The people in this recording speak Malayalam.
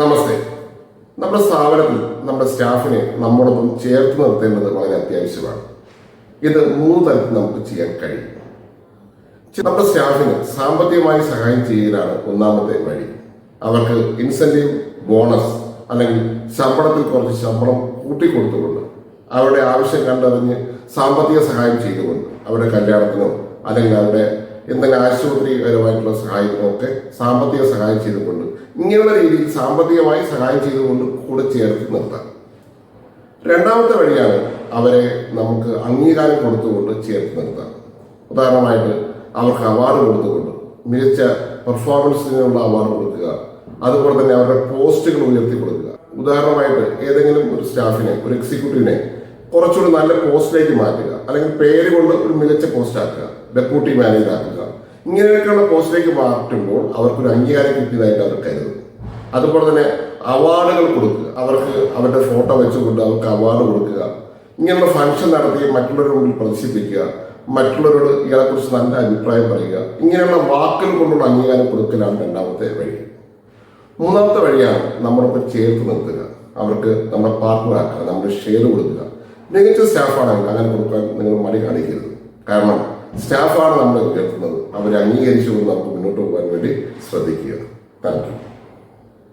നമസ്തേ. നമ്മുടെ സ്ഥാപനത്തിൽ നമ്മുടെ സ്റ്റാഫിനെ നമ്മോടൊപ്പം ചേർത്ത് നിർത്തേണ്ടത് വളരെ അത്യാവശ്യമാണ്. ഇത് മൂന്ന് തരത്തിൽ നമുക്ക് ചെയ്യാൻ കഴിയും. നമ്മുടെ സ്റ്റാഫിന് സാമ്പത്തികമായി സഹായം ചെയ്യലാണ് ഒന്നാമത്തെ വഴി. അവർക്ക് ഇൻസെന്റീവ് ബോണസ് അല്ലെങ്കിൽ ശമ്പളത്തിൽ കുറച്ച് ശമ്പളം കൂട്ടിക്കൊടുത്തുകൊണ്ട് അവരുടെ ആവശ്യം കണ്ടറിഞ്ഞ് സാമ്പത്തിക സഹായം ചെയ്തുകൊണ്ട് അവരുടെ കല്യാണത്തിനോ അല്ലെങ്കിൽ അവരുടെ എന്തെങ്കിലും ആശുപത്രിപരമായിട്ടുള്ള സഹായത്തിനോ ഒക്കെ സാമ്പത്തിക സഹായം ചെയ്തുകൊണ്ട് ഇങ്ങനെയുള്ള രീതിയിൽ സാമ്പത്തികമായി സഹായം ചെയ്തുകൊണ്ട് കൂടെ ചേർത്ത് നിർത്താം. രണ്ടാമത്തെ വഴിയാണ് അവരെ നമുക്ക് അംഗീകാരം കൊടുത്തുകൊണ്ട് ചേർത്ത് നിർത്താം. ഉദാഹരണമായിട്ട് അവർക്ക് അവാർഡ് കൊടുത്തുകൊണ്ട് മികച്ച പെർഫോമൻസിനുള്ള അവാർഡ് കൊടുക്കുക. അതുപോലെ തന്നെ അവരുടെ പോസ്റ്റുകൾ ഉയർത്തി കൊടുക്കുക. ഉദാഹരണമായിട്ട് ഏതെങ്കിലും ഒരു സ്റ്റാഫിനെ ഒരു എക്സിക്യൂട്ടീവിനെ കുറച്ചുകൂടി നല്ല പോസ്റ്റിലേക്ക് മാറ്റുക. അല്ലെങ്കിൽ പേര് കൊണ്ട് ഒരു മികച്ച പോസ്റ്റ് ആക്കുക. ഡെപ്യൂട്ടി മാനേജർ ആക്കുക. ഇങ്ങനെയൊക്കെയുള്ള പോസ്റ്റിലേക്ക് മാറ്റുമ്പോൾ അവർക്കൊരു അംഗീകാരം കിട്ടിയതായിട്ട് അവർ കരുതും. അതുപോലെ തന്നെ അവാർഡുകൾ കൊടുക്കുക. അവർക്ക് അവരുടെ ഫോട്ടോ വെച്ചുകൊണ്ട് അവർക്ക് അവാർഡ് കൊടുക്കുക. ഇങ്ങനെയുള്ള ഫംഗ്ഷൻ നടത്തി മറ്റുള്ളവരുടെ മുമ്പിൽ പ്രദർശിപ്പിക്കുക. മറ്റുള്ളവരോട് ഇയാളെക്കുറിച്ച് നല്ല അഭിപ്രായം പറയുക. ഇങ്ങനെയുള്ള വാക്കുകൾ കൊണ്ടുള്ള അംഗീകാരം കൊടുക്കലാണ് രണ്ടാമത്തെ വഴി. മൂന്നാമത്തെ വഴിയാണ് നമ്മളൊപ്പം ചേർത്ത് നിർത്തുക. അവർക്ക് നമ്മുടെ പാർട്ട്ണർ ആക്കുക നമ്മുടെ ഷെയർ കൊടുക്കുക. മികച്ച സ്റ്റാഫാണെങ്കിൽ അങ്ങനെ കൊടുക്കാൻ നിങ്ങൾ മടി കാണിക്കരുത്. കാരണം സ്റ്റാഫാണ് നമ്മുടെ അംഗീകരിച്ചുകൊണ്ട് നമുക്ക് മുന്നോട്ട് പോകാൻ വേണ്ടി ശ്രദ്ധിക്കുക താങ്ക് യു.